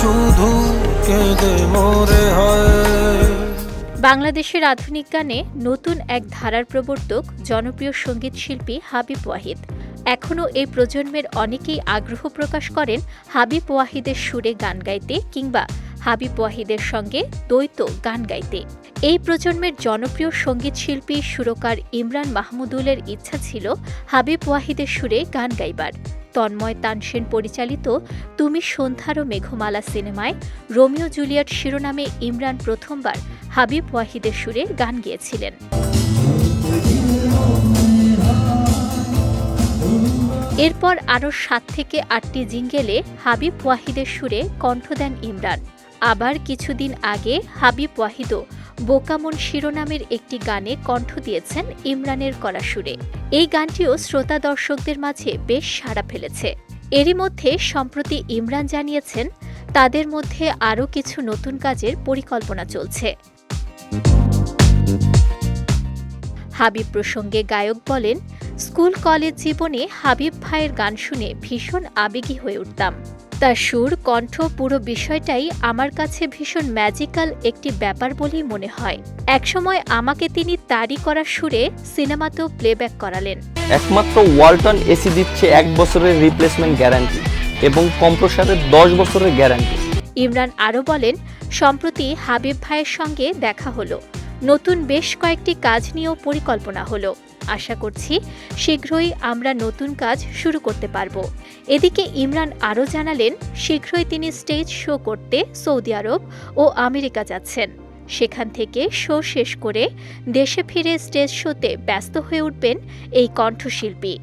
শুধু কেঁদে মরে হয়। বাংলাদেশের আধুনিক গানে নতুন এক ধারার প্রবর্তক, জনপ্রিয় সংগীত শিল্পী হাবিব ওয়াহিদ। এখনও এই প্রজন্মের অনেকেই আগ্রহ প্রকাশ করেন হাবিব ওয়াহিদের সুরে গান গাইতে কিংবা হাবিব ওয়াহিদের সঙ্গে দ্বৈত গান গাইতে। এই প্রজন্মের জনপ্রিয় সংগীত শিল্পী, সুরকার ইমরান মাহমুদুলের ইচ্ছা ছিল হাবিব ওয়াহিদের সুরে গান গাইবার। তন্ময় তানসেন পরিচালিত তুমি সন্ধ্যার ও মেঘমালা সিনেমায় রোমিও জুলিয়েট শিরোনামে ইমরান প্রথমবার হাবিব ওয়াহিদের সুরে গান গেয়েছিলেন। এরপর আরও সাত থেকে আটটি জিঙ্গেলে হাবিব ওয়াহিদের সুরে কণ্ঠ দেন ইমরান। আবার কিছুদিন আগে হাবিব ওয়াহিদও বোকামন শিরোনামের একটি গানে কণ্ঠ দিয়েছেন ইমরানের করা সুরে। এই গানটিও শ্রোতা দর্শকদের মাঝে বেশ সাড়া ফেলেছে। এরই মধ্যে সম্প্রতি ইমরান জানিয়েছেন, তাদের মধ্যে আরও কিছু নতুন কাজের পরিকল্পনা চলছে। হাবিব প্রসঙ্গে গায়ক বলেন স্কুল কলেজ জীবনে হাবিব ভাইয়ের গান শুনে ভীষণ আবেগী হয়ে উঠতাম। তার সুর কণ্ঠ পুরো বিষয়টাই আমার কাছে ভীষণ ম্যাজিক্যাল একটি ব্যাপার বলেই মনে হয়। একসময় আমাকে তিনি তারই করা সুরে সিনেমাতেও প্লেব্যাক করালেন। একমাত্র ওয়ালটন এসি দিচ্ছে এক বছরের রিপ্লেসমেন্ট গ্যারান্টি এবং কম্প্রসারের দশ বছরের গ্যারান্টি ইমরান আরও বলেন সম্প্রতি হাবিব ভাইয়ের সঙ্গে দেখা হলো। নতুন বেশ কয়েকটি কাজ নিয়েও পরিকল্পনা হলো। আশা করছি শীঘ্রই আমরা নতুন কাজ শুরু করতে পারব। এদিকে ইমরান আরও জানালেন, শীঘ্রই তিনি স্টেজ শো করতে সৌদি আরব ও আমেরিকা যাচ্ছেন। সেখান থেকে শো শেষ করে দেশে ফিরে স্টেজ শোতে ব্যস্ত হয়ে উঠবেন এই কণ্ঠশিল্পী।